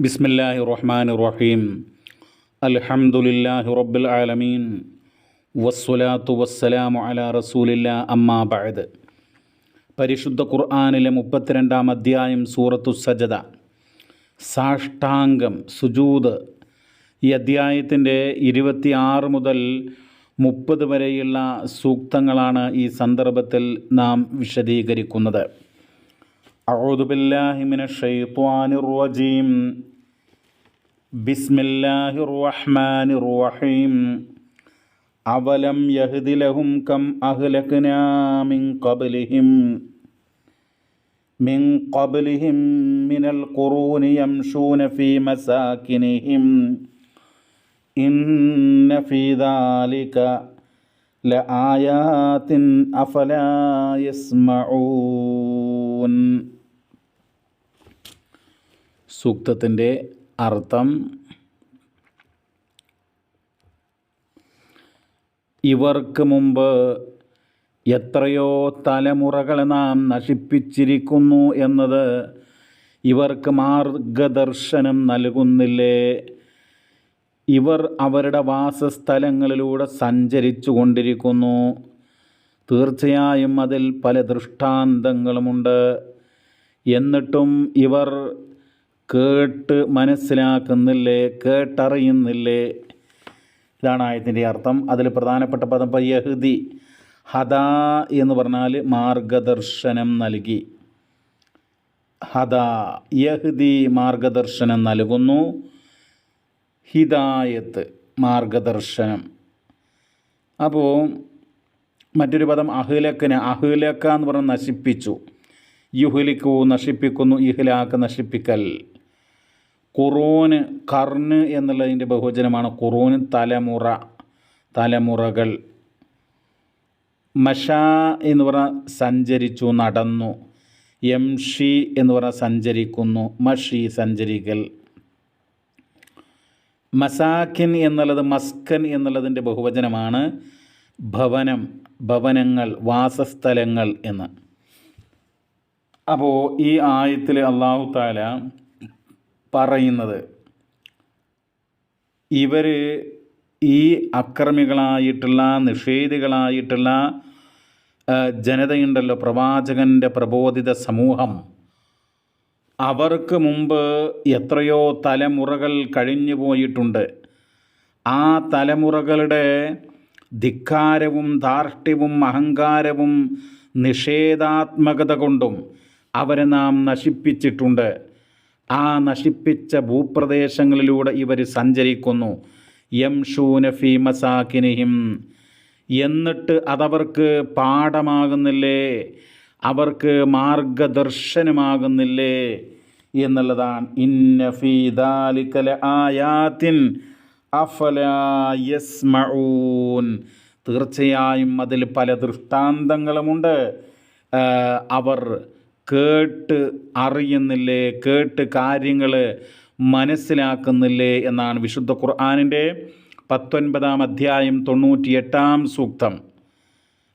ബിസ്മില്ലാഹി റഹ്മാൻ റഹീം അൽഹംദുലില്ലാഹി റബ്ബിൽ ആലമീൻ. വസ്സലാത്തു വസ്സലാമു അല റസൂലില്ല അമ്മാ ബഅദ്. പരിശുദ്ധ ഖുർആാനിലെ മുപ്പത്തിരണ്ടാം അധ്യായം സൂറത്തു സജദ. സാഷ്ടാംഗം സുജൂദ്. ഈ അധ്യായത്തിന്റെ ഇരുപത്തിയാറ് മുതൽ മുപ്പത് വരെയുള്ള സൂക്തങ്ങളാണ് ഈ സന്ദർഭത്തിൽ നാം വിശദീകരിക്കുന്നത്. أعوذ بالله من الشيطان الرجيم بسم الله الرحمن الرحيم أولم يهد لهم كم أهلكنا من قبلهم من قبلهم من القرون يمشون في مساكنهم إن في ذلك لآيات أفلا يسمعون സൂക്തത്തിന്റെ അർത്ഥം ഇവർക്ക് മുമ്പ് എത്രയോ തലമുറകൾ നാം നശിപ്പിച്ചിരിക്കുന്നു എന്നത് ഇവർക്ക് മാർഗദർശനം നൽകുന്നില്ലേ? ഇവർ അവരുടെ വാസസ്ഥലങ്ങളിലൂടെ സഞ്ചരിച്ചു കൊണ്ടിരിക്കുന്നു. തീർച്ചയായും അതിൽ പല ദൃഷ്ടാന്തങ്ങളുമുണ്ട്. എന്നിട്ടും ഇവർ കേട്ട് മനസ്സിലാക്കുന്നില്ലേ കേട്ടറിയുന്നില്ലേ? ഇതാണ് ആയത്തിന്റെ അർത്ഥം. അതിൽ പ്രധാനപ്പെട്ട പദം ഇപ്പോൾ യഹുദി ഹദ എന്ന് പറഞ്ഞാൽ മാർഗദർശനം നൽകി. ഹദ യഹുദി മാർഗദർശനം നൽകുന്നു. ഹിദായത്ത് മാർഗദർശനം. അപ്പോൾ മറ്റൊരു പദം അഹ്ലക്കിന് അഹ്ലക്ക എന്ന് പറഞ്ഞാൽ നശിപ്പിച്ചു. യുഹ്ലിക്കു നശിപ്പിക്കുന്നു ഇഹ്ലാക്ക് നശിപ്പിക്കൽ. ഖുറൂന് കർണ് എന്നുള്ളതിന്റെ ബഹുവചനമാണ് കുറൂന് തലമുറ തലമുറകൾ. മഷ എന്ന് പറഞ്ഞാൽ സഞ്ചരിച്ചു നടന്നു. യംഷി എന്ന് പറഞ്ഞാൽ സഞ്ചരിക്കുന്നു മഷി സഞ്ചരിക്കൽ. മസാഖിൻ എന്നുള്ളത് മസ്കൻ എന്നുള്ളതിന്റെ ബഹുവചനമാണ് ഭവനം ഭവനങ്ങൾ വാസസ്ഥലങ്ങൾ എന്ന്. അപ്പോൾ ഈ ആയത്തിൽ അള്ളാഹു താല പറയുന്നത്. ഇവർ ഈ അക്രമികളായിട്ടുള്ള നിഷേധികളായിട്ടുള്ള ജനതയുണ്ടല്ലോ പ്രവാചകന്റെ പ്രബോധിത സമൂഹം. അവർക്ക് മുമ്പ് എത്രയോ തലമുറകൾ കഴിഞ്ഞു പോയിട്ടുണ്ട്. ആ തലമുറകളുടെ ധിക്കാരവും ധാർഷ്ട്യവും അഹങ്കാരവും നിഷേധാത്മകത കൊണ്ടും അവരെ നാം നശിപ്പിച്ചിട്ടുണ്ട്. ആ നശിപ്പിച്ച ഭൂപ്രദേശങ്ങളിലൂടെ ഇവർ സഞ്ചരിക്കുന്നു. യംഷൂന ഫി മസാക്കിനിഹിം എന്നിട്ട് അതവർക്ക് പാഠമാകുന്നില്ലേ? അവർക്ക് മാർഗദർശനമാകുന്നില്ലേ? എന്നുള്ളതാണ്. ഇന്ന ഫീ ദാലിക്കല ആയാത്തിൻ അഫലയസ്മഊൻ തീർച്ചയായും അതിൽ പല ദൃഷ്ടാന്തങ്ങളുമുണ്ട്. അവർ കേട്ട് അറിയുന്നില്ലേ കേട്ട് കാര്യങ്ങൾ മനസ്സിലാക്കുന്നില്ലേ എന്നാണ് വിശുദ്ധ ഖുർആാനിന്റെ പത്തൊൻപതാം അധ്യായം തൊണ്ണൂറ്റിയെട്ടാം സൂക്തം.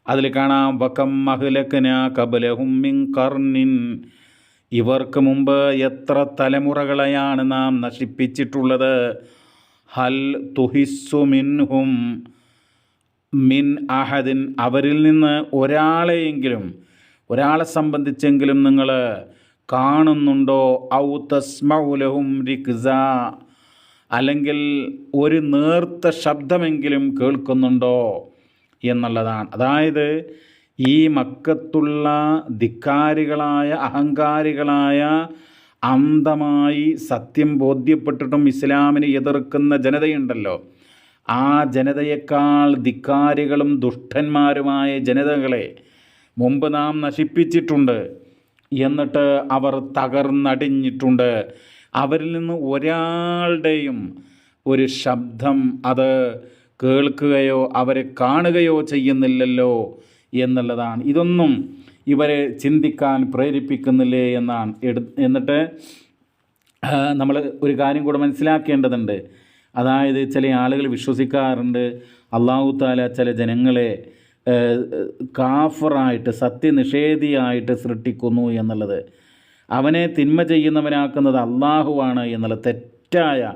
അതിൽ കാണാം വക്കം മഹ്ലക്കന കബലഹും കർണിൻ ഇവർക്ക് മുമ്പ് എത്ര തലമുറകളെയാണ് നാം നശിപ്പിച്ചിട്ടുള്ളത്. ഹൽ തുഹിസ്സു മിൻഹും മിൻ അഹദിൻ. അവരിൽ നിന്ന് ഒരാളെയെങ്കിലും ഒരാളെ സംബന്ധിച്ചെങ്കിലും നിങ്ങൾ കാണുന്നുണ്ടോ? ഔ തസ്മൗലഹും റിക്സ അല്ലെങ്കിൽ ഒരു നേർത്ത ശബ്ദമെങ്കിലും കേൾക്കുന്നുണ്ടോ എന്നുള്ളതാണ്. അതായത് ഈ മക്കത്തുള്ള ധിക്കാരികളായ അഹങ്കാരികളായ അന്ധമായി സത്യം ബോധ്യപ്പെട്ടിട്ടും ഇസ്ലാമിനെ എതിർക്കുന്ന ജനതയുണ്ടല്ലോ. ആ ജനതയേക്കാൾ ധിക്കാരികളും ദുഷ്ടന്മാരുമായ ജനതകളെ മുമ്പ് നാം നശിപ്പിച്ചിട്ടുണ്ട് എന്നിട്ട് അവർ തകർന്നടിഞ്ഞിട്ടുണ്ട്. അവരിൽ നിന്ന് ഒരാളുടെയും ഒരു ശബ്ദം അത് കേൾക്കുകയോ അവരെ കാണുകയോ ചെയ്യുന്നില്ലല്ലോ എന്നുള്ളതാണ്. ഇതൊന്നും ഇവരെ ചിന്തിക്കാൻ പ്രേരിപ്പിക്കുന്നില്ലേ എന്നാണ്. എടു എന്നിട്ട് നമ്മൾ ഒരു കാര്യം കൂടെ മനസ്സിലാക്കേണ്ടതുണ്ട്. അതായത് ചില ആളുകൾ വിശ്വസിക്കാറുണ്ട് അള്ളാഹു താല ചില ജനങ്ങളെ കാഫറായിട്ട് സത്യനിഷേധിയായിട്ട് സൃഷ്ടിക്കുന്നു എന്നുള്ളത്. അവനെ തിന്മ ചെയ്യുന്നവനാക്കുന്നത് അള്ളാഹുവാണ് എന്നുള്ള തെറ്റായ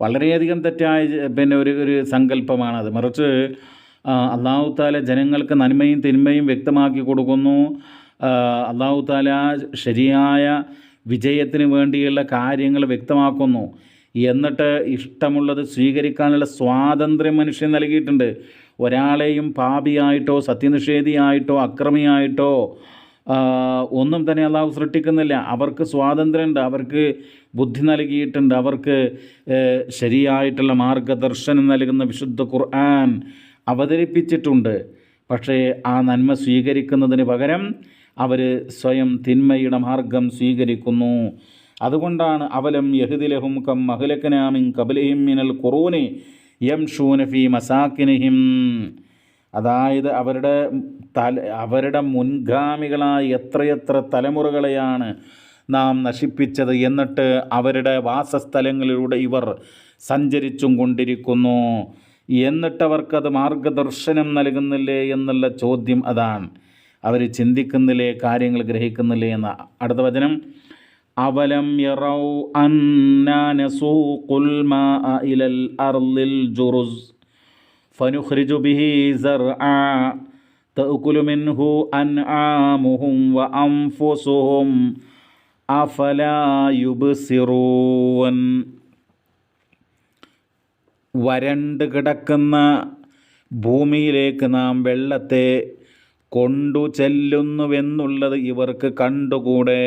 വളരെയധികം തെറ്റായ പിന്നെ ഒരു ഒരു സങ്കല്പമാണത്. മറിച്ച് അള്ളാഹു താല ജനങ്ങൾക്ക് നന്മയും തിന്മയും വ്യക്തമാക്കി കൊടുക്കുന്നു. അള്ളാഹു താല ശരിയായ വിജയത്തിന് വേണ്ടിയുള്ള കാര്യങ്ങൾ വ്യക്തമാക്കുന്നു. എന്നിട്ട് ഇഷ്ടമുള്ളത് സ്വീകരിക്കാനുള്ള സ്വാതന്ത്ര്യം മനുഷ്യൻ നൽകിയിട്ടുണ്ട്. ഒരാളെയും പാപിയായിട്ടോ സത്യനിഷേധിയായിട്ടോ അക്രമിയായിട്ടോ ഒന്നും തന്നെ അള്ളാഹു സൃഷ്ടിക്കുന്നില്ല. അവർക്ക് സ്വാതന്ത്ര്യമുണ്ട് അവർക്ക് ബുദ്ധി നൽകിയിട്ടുണ്ട് അവർക്ക് ശരിയായിട്ടുള്ള മാർഗദർശനം നൽകുന്ന വിശുദ്ധ ഖുർആൻ അവതരിപ്പിച്ചിട്ടുണ്ട്. പക്ഷേ ആ നന്മ സ്വീകരിക്കുന്നതിന് പകരം അവർ സ്വയം തിന്മയുടെ മാർഗം സ്വീകരിക്കുന്നു. അതുകൊണ്ടാണ് അവലം യഹുദിലഹും കം മഹുലക്കനാമിൻ കബലഹിം മിനൽ ഖുറൂനി യം ഷൂനഫി മസാക്കിനഹിം. അതായത് അവരുടെ തല അവരുടെ മുൻഗാമികളായ എത്രയെത്ര തലമുറകളെയാണ് നാം നശിപ്പിച്ചത് എന്നിട്ട് അവരുടെ വാസസ്ഥലങ്ങളിലൂടെ ഇവർ സഞ്ചരിച്ചും കൊണ്ടിരിക്കുന്നു. എന്നിട്ടവർക്കത് മാർഗദർശനം നൽകുന്നില്ലേ എന്നുള്ള ചോദ്യം അതാണ്. അവർ ചിന്തിക്കുന്നില്ലേ കാര്യങ്ങൾ ഗ്രഹിക്കുന്നില്ലേ എന്ന അടുത്ത വചനം. അവലം യറൗ അന്നാ നസൂഖുൽ മാഅ ഇലൽ അർളിൽ ജുറുസ് فنخرج به زرعا تأكل منه أنعامهم وأنفسهم أفلا يبصرون വരണ്ട് കിടക്കുന്ന ഭൂമിയിലേക്ക് നാം വെള്ളത്തെ കൊണ്ടു ചെല്ലുന്നുവെന്നുള്ളത് ഇവർക്ക് കണ്ടുകൂടെ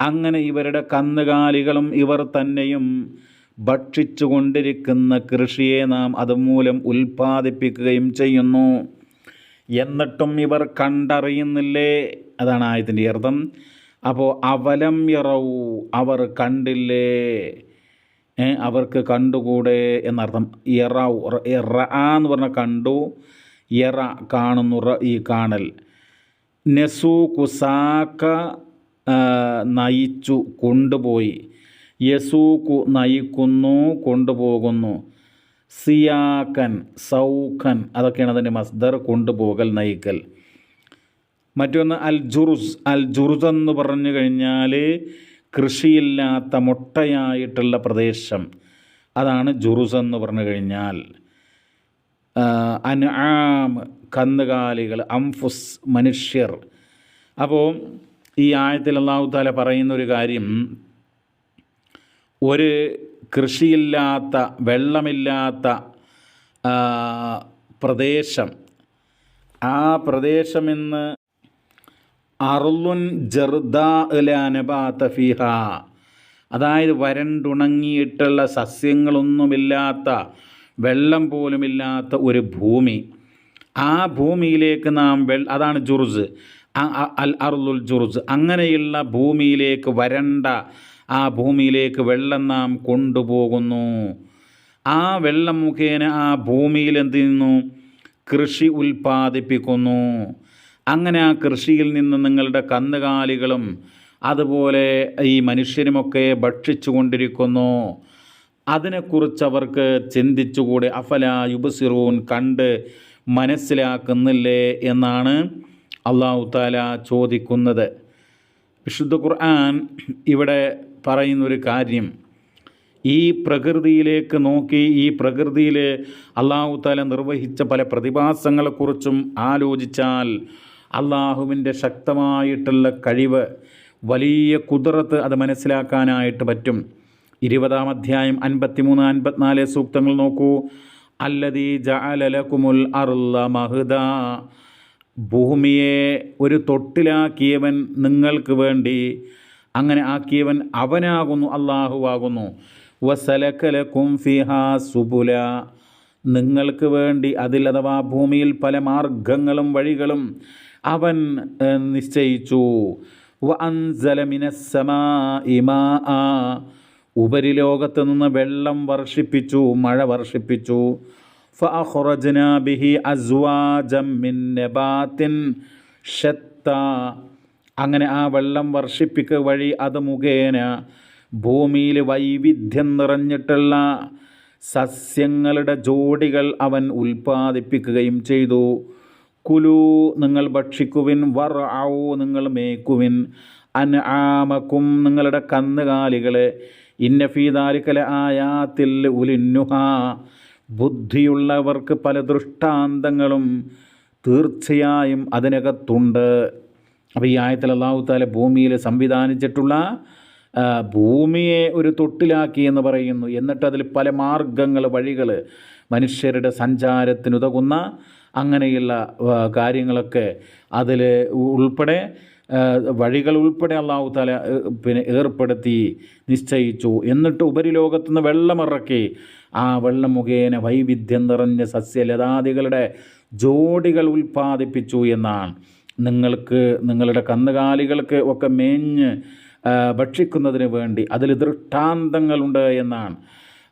അങ്ങനെ ഇവരുടെ കന്നുകാലികളും ഇവർ തന്നെയും ഭക്ഷിച്ചു കൊണ്ടിരിക്കുന്ന കൃഷിയെ നാം അതുമൂലം ഉൽപ്പാദിപ്പിക്കുകയും ചെയ്യുന്നു. എന്നിട്ടും ഇവർ കണ്ടറിയുന്നില്ലേ? അതാണ് ആയത്തിന്റെ അർത്ഥം. അപ്പോൾ അവലം ഇറവു അവർ കണ്ടില്ലേ? അവർക്ക് കണ്ടുകൂടെ എന്നർത്ഥം. ഇറവ് ഇറ എന്ന് പറഞ്ഞ കണ്ടു. ഇറ കാണുന്നു ഈ കാണൽ. നെസു കുസാക്ക നയിച്ചു കൊണ്ടുപോയി. യസൂക്കു നയിക്കുന്നു കൊണ്ടുപോകുന്നു. സിയാക്കൻ സൗഖൻ അതൊക്കെയാണ് അതിന്റെ മസ്ദർ കൊണ്ടുപോകൽ നയിക്കൽ. മറ്റൊന്ന് അൽ ജുറുസ് അൽ ജുറുസ് എന്ന് പറഞ്ഞു കഴിഞ്ഞാൽ കൃഷിയില്ലാത്ത മുട്ടയായിട്ടുള്ള പ്രദേശം. അതാണ് ജുറുസ് എന്ന് പറഞ്ഞു കഴിഞ്ഞാൽ. അൻആം കന്നുകാലികൾ അംഫുസ് മനുഷ്യർ. അപ്പോൾ ഈ ആയത്തിൽ അള്ളാഹു താല പറയുന്ന ഒരു കാര്യം ഒരു കൃഷിയില്ലാത്ത വെള്ളമില്ലാത്ത പ്രദേശം ആ പ്രദേശമെന്ന് അറുലുൻ ജർദാനബാത്ത ഫിഹ അതായത് വരണ്ടുണങ്ങിയിട്ടുള്ള സസ്യങ്ങളൊന്നുമില്ലാത്ത വെള്ളം പോലുമില്ലാത്ത ഒരു ഭൂമി. ആ ഭൂമിയിലേക്ക് നാം വെൾ അതാണ് ആ- അൽ അർലുൽ ജുറുസ് അങ്ങനെയുള്ള ഭൂമിയിലേക്ക് വരണ്ട ആ ഭൂമിയിലേക്ക് വെള്ളം നാം കൊണ്ടുപോകുന്നു. ആ വെള്ളം മുഖേന ആ ഭൂമിയിൽ എന്ത് ചെയ്യുന്നു? കൃഷി ഉൽപ്പാദിപ്പിക്കുന്നു. അങ്ങനെ ആ കൃഷിയിൽ നിന്ന് നിങ്ങളുടെ കന്നുകാലികളും അതുപോലെ ഈ മനുഷ്യരുമൊക്കെ ഭക്ഷിച്ചു കൊണ്ടിരിക്കുന്നു. അതിനെക്കുറിച്ച് അവർക്ക് ചിന്തിച്ചുകൂടെ അഫല യുബസിറൂൻ കണ്ട് മനസ്സിലാക്കുന്നില്ലേ എന്നാണ് അള്ളാഹു താല ചോദിക്കുന്നത്. വിശുദ്ധ ഖുർആൻ ഇവിടെ പറയുന്നൊരു കാര്യം. ഈ പ്രകൃതിയിലേക്ക് നോക്കി ഈ പ്രകൃതിയിൽ അള്ളാഹു താല നിർവഹിച്ച പല പ്രതിഭാസങ്ങളെക്കുറിച്ചും ആലോചിച്ചാൽ അള്ളാഹുവിന്റെ ശക്തമായിട്ടുള്ള കഴിവ് വലിയ കുതിരത്ത് അത് മനസ്സിലാക്കാനായിട്ട് പറ്റും. ഇരുപതാം അധ്യായം അൻപത്തിമൂന്ന് അൻപത്തിനാല് സൂക്തങ്ങൾ നോക്കൂ. അല്ലതീ ജഅലലകുമുൽ അർള മഹ്ദ. ഭൂമിയെ ഒരു തൊട്ടിലാക്കിയവൻ നിങ്ങൾക്ക് വേണ്ടി അങ്ങനെ ആക്കിയവൻ അവനാകുന്നു അള്ളാഹുവാകുന്നു വസലക്കലക്കും ഫിഹാ സുബുല. നിങ്ങൾക്ക് വേണ്ടി അതിൽ അഥവാ ഭൂമിയിൽ പല മാർഗങ്ങളും വഴികളും അവൻ നിശ്ചയിച്ചു. വ. ഉപരിലോകത്ത് നിന്ന് വെള്ളം വർഷിപ്പിച്ചു മഴ വർഷിപ്പിച്ചു. فأخرجنا به أزواجا من نبات شتى അങ്ങനെ ആ വെള്ളം വർഷിപ്പിക്കുക വഴി അത് മുഖേന ഭൂമിയിൽ വൈവിധ്യം നിറഞ്ഞിട്ടുള്ള സസ്യങ്ങളുടെ ജോഡികൾ അവൻ ഉൽപ്പാദിപ്പിക്കുകയും ചെയ്തു കുലു നിങ്ങൾ ഭക്ഷിക്കുവിൻ വർ നിങ്ങൾ മേക്കുവിൻ അൻആമക്കും നിങ്ങളുടെ കന്നുകാലികളെ ഇന്ന ഫീദാലിക്കല ആയാത്തിൽ ഉലിന്നുഹ ബുദ്ധിയുള്ളവർക്ക് പല ദൃഷ്ടാന്തങ്ങളും തീർച്ചയായും അതിനകത്തുണ്ട്. അപ്പോൾ ഈ ആയത്തിൽ അള്ളാഹു താല ഭൂമിയിൽ സംവിധാനിച്ചിട്ടുള്ള ഭൂമിയെ ഒരു തൊട്ടിലാക്കി എന്ന് പറയുന്നു. എന്നിട്ട് അതിൽ പല മാർഗങ്ങൾ വഴികൾ മനുഷ്യരുടെ സഞ്ചാരത്തിനുതകുന്ന അങ്ങനെയുള്ള കാര്യങ്ങളൊക്കെ അതിൽ ഉൾപ്പെടെ വഴികൾ ഉൾപ്പെടെ അള്ളാഹു താല പിന്നെ ഏർപ്പെടുത്തി നിശ്ചയിച്ചു. എന്നിട്ട് ഉപരിലോകത്തു നിന്ന് വെള്ളമിറക്കി ആ വെള്ളം മുഖേന വൈവിധ്യം നിറഞ്ഞ സസ്യലതാദികളുടെ ജോഡികൾ ഉൽപ്പാദിപ്പിച്ചു എന്നാണ്. നിങ്ങൾക്ക് നിങ്ങളുടെ കന്നുകാലികൾക്ക് ഒക്കെ മേഞ്ഞ് ഭക്ഷിക്കുന്നതിന് വേണ്ടി അതിൽ ദൃഷ്ടാന്തങ്ങളുണ്ട് എന്നാണ്.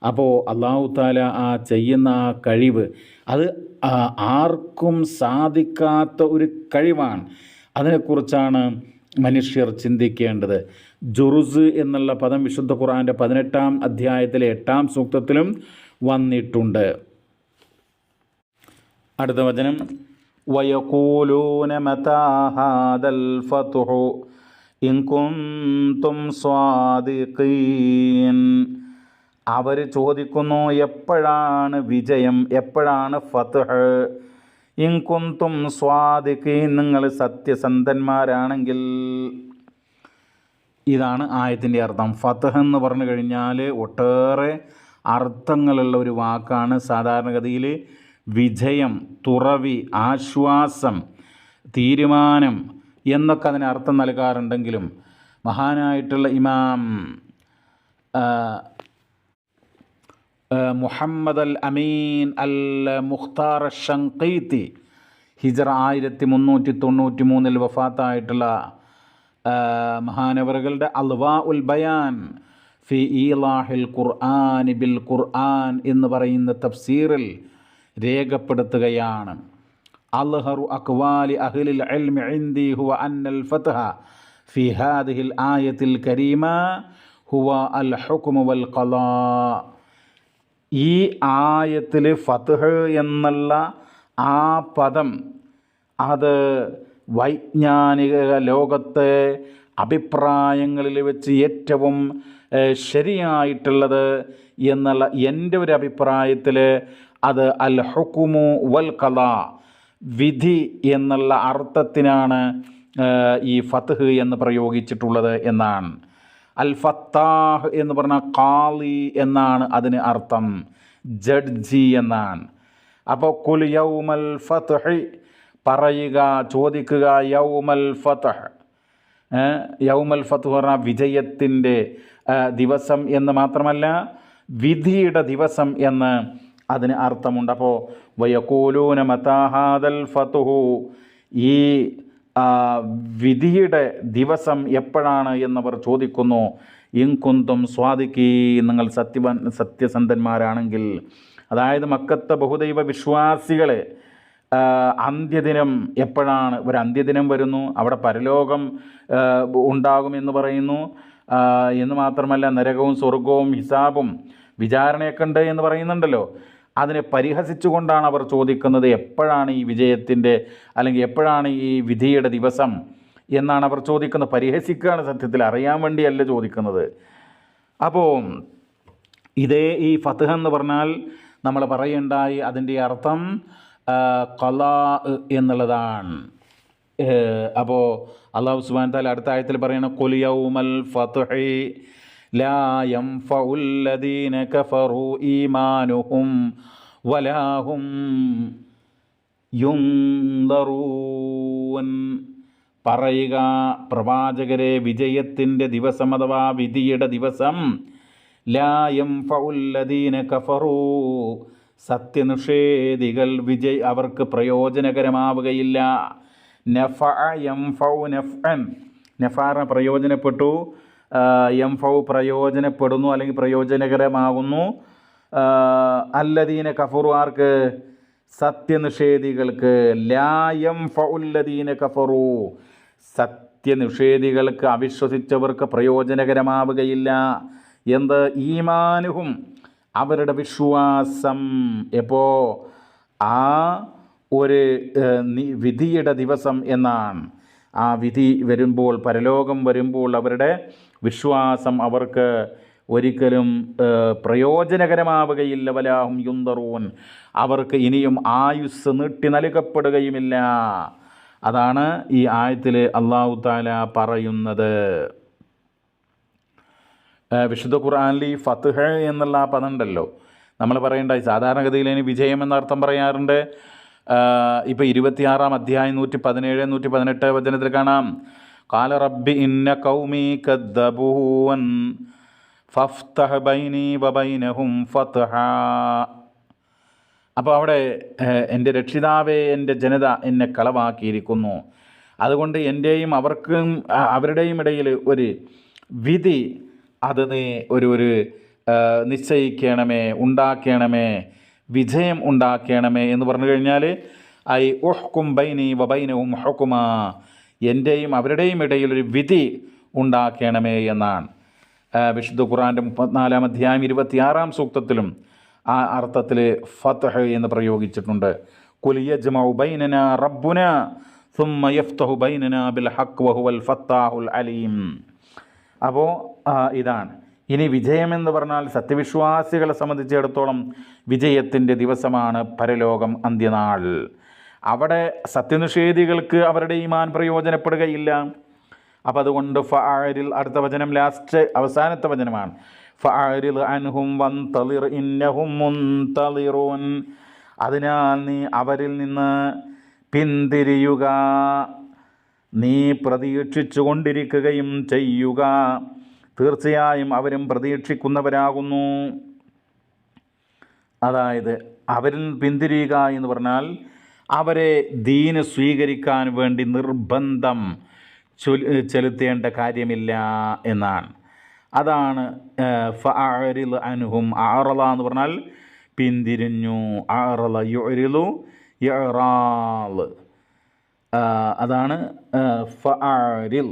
അപ്പോൾ അള്ളാഹു താല ആ ചെയ്യുന്ന ആ കഴിവ് അത് ആർക്കും സാധിക്കാത്ത ഒരു കഴിവാണ്. അതിനെക്കുറിച്ചാണ് മനുഷ്യർ ചിന്തിക്കേണ്ടത്. ജുറുസ് എന്നുള്ള പദം വിശുദ്ധ ഖുർആന്റെ പതിനെട്ടാം അധ്യായത്തിലെ എട്ടാം സൂക്തത്തിലും വന്നിട്ടുണ്ട്. അടുത്ത വചനം. വയക്കൂലൂന അവർ ചോദിക്കുന്നു എപ്പോഴാണ് വിജയം? എപ്പോഴാണ് ഫത്ഹ്? ഇൻ സ്വാദിക്ക് നിങ്ങൾ സത്യസന്ധന്മാരാണെങ്കിൽ ഇതാണ് ആയത്തിന്റെ അർത്ഥം. ഫതഹ് എന്ന് പറഞ്ഞു കഴിഞ്ഞാൽ ഒട്ടേറെ അർത്ഥങ്ങളുള്ള ഒരു വാക്കാണ്. സാധാരണഗതിയിൽ വിജയം തുറവി ആശ്വാസം തീരുമാനം എന്നൊക്കെ അതിന് അർത്ഥം നൽകാറുണ്ടെങ്കിലും മഹാനായിട്ടുള്ള ഇമാം മുഹമ്മദ് അൽ അമീൻ അൽ മുഖ്താർ ഷങ്കീത്തി ഹിജറ ആയിരത്തി മുന്നൂറ്റി തൊണ്ണൂറ്റി മൂന്നിൽ വഫാത്തായിട്ടുള്ള മഹാനവറുകളുടെ അൽവാ ഉൽ ബയാൻ ഫി ഈലാഹിൽ ഖുർആൻ ബിൽ ഖുർആൻ എന്ന് പറയുന്ന തഫ്സീറിൽ രേഖപ്പെടുത്തുകയാണ്. അൽഹറു അക്വാലി അഹ്ലിൽ ഇൽമി ഇന്ദി ഹുവ അന്നൽ ഫത്ഹ ഫി ഹാദിഹിൽ ആയത്തിൽ കരീമ ഹുവ അൽ ഹുക്മു വൽ ഖലാ. ഈ ആയത്തിൽ ഫത്ഹ് എന്നുള്ള ആ പദം അത് വൈജ്ഞാനിക ലോകത്തെ അഭിപ്രായങ്ങളിൽ വെച്ച് ഏറ്റവും ശരിയായിട്ടുള്ളത് എന്നുള്ള എന്റെ ഒരു അഭിപ്രായത്തിൽ അത് അൽ ഹുക്കുമു വൽ കഥ വിധി എന്നുള്ള അർത്ഥത്തിനാണ് ഈ ഫത്ഹ് എന്ന് പ്രയോഗിച്ചിട്ടുള്ളത് എന്നാണ്. അൽ ഫത്താഹ് എന്ന് പറഞ്ഞാൽ കാളി എന്നാണ് അതിന് അർത്ഥം. ജഡ്ജി എന്നാണ്. അപ്പോൾ കുൽ യൗമൽ ഫത്ഹ് പറയുക ചോദിക്കുക യൗമൽ ഫത്ഹ്. യൗമൽ ഫത്ത് പറഞ്ഞാൽ വിജയത്തിന്റെ ദിവസം എന്ന് മാത്രമല്ല വിധിയുടെ ദിവസം എന്ന് അതിന് അർത്ഥമുണ്ട്. അപ്പോൾ വയക്കൂലൂന മതാഹാദൽ ഫതുഹു ഈ വിധിയുടെ ദിവസം എപ്പോഴാണ് എന്നവർ ചോദിക്കുന്നു. ഇങ്കുന്തും സ്വാദിക്കി നിങ്ങൾ സത്യവൻ സത്യസന്ധന്മാരാണെങ്കിൽ. അതായത് മക്കത്ത ബഹുദൈവ വിശ്വാസികളെ അന്ത്യദിനം എപ്പോഴാണ് ഒരു അന്ത്യദിനം വരുന്നു അവിടെ പരലോകം ഉണ്ടാകുമെന്ന് പറയുന്നു. എന്ന് മാത്രമല്ല നരകവും സ്വർഗവും ഹിസാബും വിചാരണയൊക്കെ ഉണ്ട് എന്ന് പറയുന്നുണ്ടല്ലോ. അതിനെ പരിഹസിച്ചുകൊണ്ടാണ് അവർ ചോദിക്കുന്നത് എപ്പോഴാണ് ഈ വിജയത്തിന്റെ അല്ലെങ്കിൽ എപ്പോഴാണ് ഈ വിധിയുടെ ദിവസം എന്നാണ് അവർ ചോദിക്കുന്നത്. പരിഹസിക്കുകയാണ് സത്യത്തിൽ. അറിയാൻ വേണ്ടിയല്ല ചോദിക്കുന്നത്. അപ്പോൾ ഇതേ ഈ ഫത്ഹ് എന്ന് പറഞ്ഞാൽ നമ്മൾ പറയേണ്ടായി അതിന്റെ അർത്ഥം കലാ എന്നുള്ളതാണ്. അപ്പോൾ അള്ളാഹു സുബാൻ താല അടുത്ത ആയത്തിൽ പറയണ കൊലിയൗമൽ ഫത്ഹി ലാ യംഫഉല്ലദീന കഫറു ഈമാനുഹും വലാഹും യുന്തറൂൻ പറയുക പ്രവാചകരെ വിജയത്തിന്റെ ദിവസം അഥവാ വിധിയുടെ ദിവസം ലായം ഫൗല്ലദീന കഫറു. സത്യനിഷേധികൾ വിജയ് അവർക്ക് പ്രയോജനകരമാവുകയില്ല. നഫ എം ഫൗ നഫ് എൻ നഫാറിന് പ്രയോജനപ്പെട്ടു. എം ഫൗ പ്രയോജനപ്പെടുന്നു അല്ലെങ്കിൽ പ്രയോജനകരമാകുന്നു. അല്ലദീന കഫറു ആർക്ക് സത്യനിഷേധികൾക്ക് ലായം ഫൗല്ലദീന കഫറു. സത്യനിഷേധികൾക്ക് അവിശ്വസിച്ചവർക്ക് പ്രയോജനകരമാവുകയില്ല. എന്ത്? ഈമാനുഹും അവരുടെ വിശ്വാസം. എപ്പോ? ആ ഒരു വിധിയുടെ ദിവസം എന്നാണ്. ആ വിധി വരുമ്പോൾ പരലോകം വരുമ്പോൾ അവരുടെ വിശ്വാസം അവർക്ക് ഒരിക്കലും പ്രയോജനകരമാവുകയില്ല വലാഹും യുന്തറൂൻ. അവർക്ക് ഇനിയും ആയുസ് നീട്ടി നൽകപ്പെടുകയുമില്ല. അതാണ് ഈ ആയത്തിൽ അള്ളാഹു താല പറയുന്നത്. വിശുദ്ധ ഖുർആാനിൽ ഈ ഫത്ത്ഹ എന്നുള്ള ആ പദം ഉണ്ടല്ലോ. നമ്മൾ പറയേണ്ടായി സാധാരണഗതിയിൽ അതിന് വിജയം എന്ന അർത്ഥം പറയാറുണ്ട്. ഇപ്പോൾ ഇരുപത്തിയാറാം അധ്യായം നൂറ്റി പതിനേഴ് നൂറ്റി പതിനെട്ട് വചനത്തിൽ കാണാം. കാല റബ്ബി ഇന്ന കൗമീ കദ്ദബൂൻ ഫഫ്തഹ് ബൈനീ വബൈനഹും ഫത്ഹ. അപ്പോൾ അവിടെ എന്റെ രക്ഷിതാവേ എന്റെ ജനത എന്നെ കളവാക്കിയിരിക്കുന്നു. അതുകൊണ്ട് എന്റെയും അവർക്കും അവരുടെയും ഇടയിൽ ഒരു വിധി അത് നീ ഒരു ഒരു നിശ്ചയിക്കണമേ ഉണ്ടാക്കണമേ വിജയം ഉണ്ടാക്കണമേ എന്ന് പറഞ്ഞു കഴിഞ്ഞാൽ ഐ ഉഹ്കും ബൈനി വബൈനവും ഹുക്കുമാ എന്റെയും അവരുടെയും ഇടയിൽ ഒരു വിധി ഉണ്ടാക്കണമേ എന്നാണ്. വിശുദ്ധ ഖുറാന്റെ മുപ്പത്തിനാലാം അധ്യായം ഇരുപത്തിയാറാം സൂക്തത്തിലും ആ അർത്ഥത്തിൽ ഫത്തഹ് എന്ന് പ്രയോഗിച്ചിട്ടുണ്ട്. റബ്ബുന യഫ്തഹു ബിൽ അലീം. അപ്പോൾ ഇതാണ്. ഇനി വിജയമെന്ന് പറഞ്ഞാൽ സത്യവിശ്വാസികളെ സംബന്ധിച്ചിടത്തോളം വിജയത്തിന്റെ ദിവസമാണ് പരലോകം അന്ത്യനാൾ. അവിടെ സത്യനിഷേധികൾക്ക് അവരുടെ ഈമാൻ പ്രയോജനപ്പെടുകയില്ല. അപ്പം അതുകൊണ്ട് ഫാരിൽ അടുത്ത വചനം ലാസ്റ്റ് അവസാനത്തെ വചനമാണ്. ഫാരിൽ അൻഹും വൻ തളിർ ഇന്നഹും മുൻതളിറൂൻ. അതിനാൽ നീ അവരിൽ നിന്ന് പിന്തിരിയുക. നീ പ്രതീക്ഷിച്ചു കൊണ്ടിരിക്കുകയും ചെയ്യുക. തീർച്ചയായും അവരും പ്രതീക്ഷിക്കുന്നവരാകുന്നു. അതായത് അവരിൽ പിന്തിരിയുക എന്ന് പറഞ്ഞാൽ അവരെ ദീന് സ്വീകരിക്കാൻ വേണ്ടി നിർബന്ധം ചെലുത്തേണ്ട കാര്യമില്ല എന്നാണ്. അതാണ് ഫഅരിൽ അനുഹും ആറല എന്ന് പറഞ്ഞാൽ പിന്തിരിഞ്ഞു. ആറല യുരിലു യറാൾ അതാണ് ഫഅരിൽ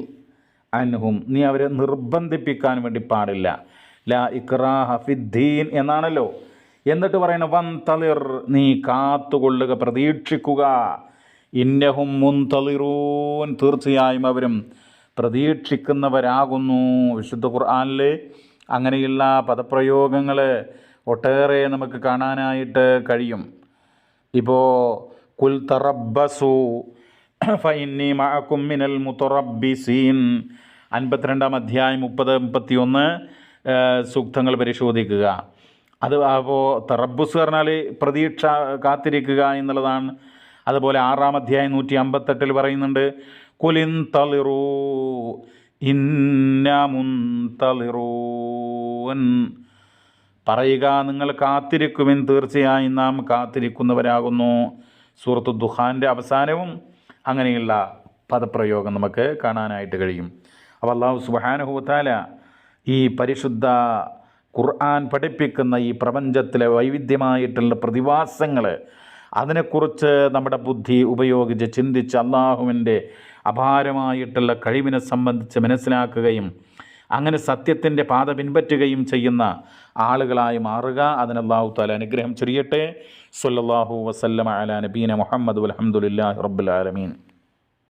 അനുഹും നീ അവരെ നിർബന്ധിപ്പിക്കാൻ വേണ്ടി പാടില്ല. ലാ ഇക്രാ ഹഫിദ്ദീൻ എന്നാണല്ലോ. എന്നിട്ട് പറയുന്നു വൻ തളിർ നീ കാത്തുകൊള്ളുക പ്രതീക്ഷിക്കുക. ഇന്നഹും മുൻതളിറൂൻ. തീർച്ചയായും അവരും പ്രതീക്ഷിക്കുന്നവരാകുന്നു വിശുദ്ധ ഖുർആാനിലെ. അങ്ങനെയുള്ള പദപ്രയോഗങ്ങൾ ഒട്ടേറെ നമുക്ക് കാണാനായിട്ട് കഴിയും. ഇപ്പോൾ കുൽ തറബസു ഫൈന്നി മഅക്കും മിനൽ മുത്തറബിസീൻ അൻപത്തിരണ്ടാം അധ്യായം മുപ്പത് മുപ്പത്തിയൊന്ന് സൂക്തങ്ങൾ പരിശോധിക്കുക. അത് അപ്പോൾ തറബുസ് പറഞ്ഞാൽ പ്രതീക്ഷ കാത്തിരിക്കുക എന്നുള്ളതാണ്. അതുപോലെ ആറാം അധ്യായം നൂറ്റി അമ്പത്തെട്ടിൽ പറയുന്നുണ്ട് കുലിൻ തളിറൂ ഇന്നമുന്തളിറൂൻ പറയുക നിങ്ങൾ കാത്തിരിക്കുവിൻ തീർച്ചയായും നാം കാത്തിരിക്കുന്നവരാകുന്നു. സൂറത്ത് ദുഹാന്റെ അവസാനവും അങ്ങനെയുള്ള പദപ്രയോഗം നമുക്ക് കാണാനായിട്ട് കഴിയും. അപ്പോൾ അള്ളാഹു സുബാനുഹുത്താല ഈ പരിശുദ്ധ ഖുർആൻ പഠിപ്പിക്കുന്ന ഈ പ്രപഞ്ചത്തിലെ വൈവിധ്യമായിട്ടുള്ള പ്രതിഭാസങ്ങൾ അതിനെക്കുറിച്ച് നമ്മുടെ ബുദ്ധി ഉപയോഗിച്ച് ചിന്തിച്ച് അള്ളാഹുവിന്റെ അപാരമായിട്ടുള്ള കഴിവിനെ സംബന്ധിച്ച് മനസ്സിലാക്കുകയും അങ്ങനെ സത്യത്തിന്റെ പാത പിൻപറ്റുകയും ചെയ്യുന്ന ആളുകളായി മാറുക. അതിന് അള്ളാഹു താല അനുഗ്രഹം ചൊരിയട്ടെ. സൊല്ലാഹു വസല്ലമ അല നബീന മുഹമ്മദ് അലഹമുല്ലാ റബ്ബുൽ ആലമീൻ.